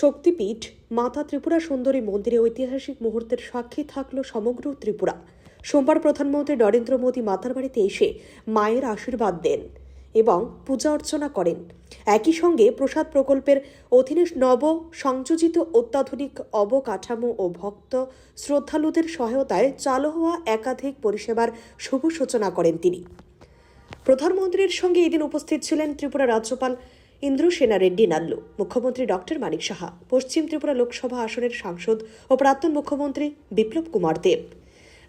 শক্তিপীঠ, মাতা ত্রিপুরা সুন্দরী মন্দিরে ঐতিহাসিক মুহূর্তের সাক্ষী থাকল সমগ্র ত্রিপুরা। সোমবার প্রধানমন্ত্রী নরেন্দ্র মোদী মাতার বাড়িতে এসে মায়ের আশীর্বাদ দেন এবং পূজা অর্চনা করেন। একই সঙ্গে প্রসাদ প্রকল্পের অধীনে নব সংযোজিত অত্যাধুনিক অবকাঠামো ও ভক্ত শ্রদ্ধালুদের সহায়তায় চালু হওয়া একাধিক পরিষেবার শুভ সূচনা করেন তিনি। প্রধানমন্ত্রীর সঙ্গে এদিন উপস্থিত ছিলেন ত্রিপুরা রাজ্যপাল ইন্দ্র সেনা রেড্ডি নাল্লু, মুখ্যমন্ত্রী ডক্টর মানিক সাহা, পশ্চিম ত্রিপুরা লোকসভা আসনের সাংসদ ও প্রাক্তন মুখ্যমন্ত্রী বিপ্লব কুমার দেব।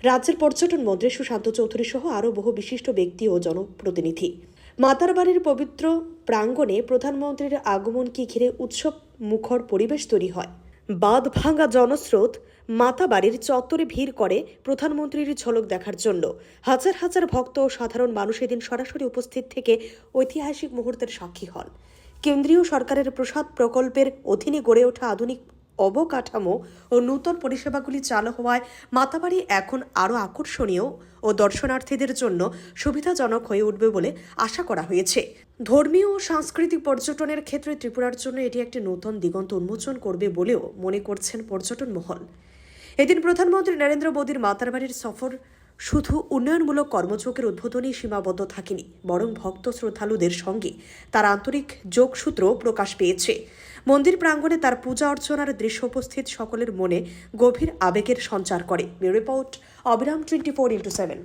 রাজ্যের পর্যটন মন্ত্রী সুশান্ত চৌধুরী সহ আরও বহু বিশিষ্ট ব্যক্তি ও জনপ্রতিনিধি। মাতার বাড়ির পবিত্র প্রাঙ্গণে প্রধানমন্ত্রীর আগমনকে ঘিরে উৎসব মুখর পরিবেশ তৈরি হয়? বাঁধ ভাঙা জনস্রোত, মাতা বাড়ির চত্বরে ভিড় করে প্রধানমন্ত্রীর ঝলক দেখার জন্য। হাজার হাজার ভক্ত ও সাধারণ মানুষ এদিন সরাসরি উপস্থিত থেকে ঐতিহাসিক মুহূর্তের সাক্ষী হন। কেন্দ্রীয় সরকারের প্রসাদ প্রকল্পের অধীনে গড়ে ওঠা আধুনিক অবকাঠামো ও নূতন পরিষেবাগুলি চালু হওয়ায় মাতাবাড়ি এখন আরও আকর্ষণীয় ও দর্শনার্থীদের জন্য সুবিধাজনক হয়ে উঠবে বলে আশা করা হয়েছে। ধর্মীয় ও সাংস্কৃতিক পর্যটনের ক্ষেত্রে ত্রিপুরার জন্য এটি একটি নতুন দিগন্ত উন্মোচন করবে বলেও মনে করছেন পর্যটন মহল। এদিন প্রধানমন্ত্রী নরেন্দ্র মোদীর মাতারবাড়ির সফর শুধু উন্নয়নমূলক কর্মযোগের উদ্বোধনী সীমাবদ্ধ থাকেনি, বরং ভক্ত শ্রদ্ধালুদের সঙ্গে তার আন্তরিক যোগসূত্র প্রকাশ পেয়েছে। মন্দির প্রাঙ্গণে তার পূজা অর্চনার দৃশ্য উপস্থিত সকলের মনে গভীর আবেগের সঞ্চার করে। রিপোর্ট, অবিরাম টোয়েন্টি ফোর ইন্টু সেভেন।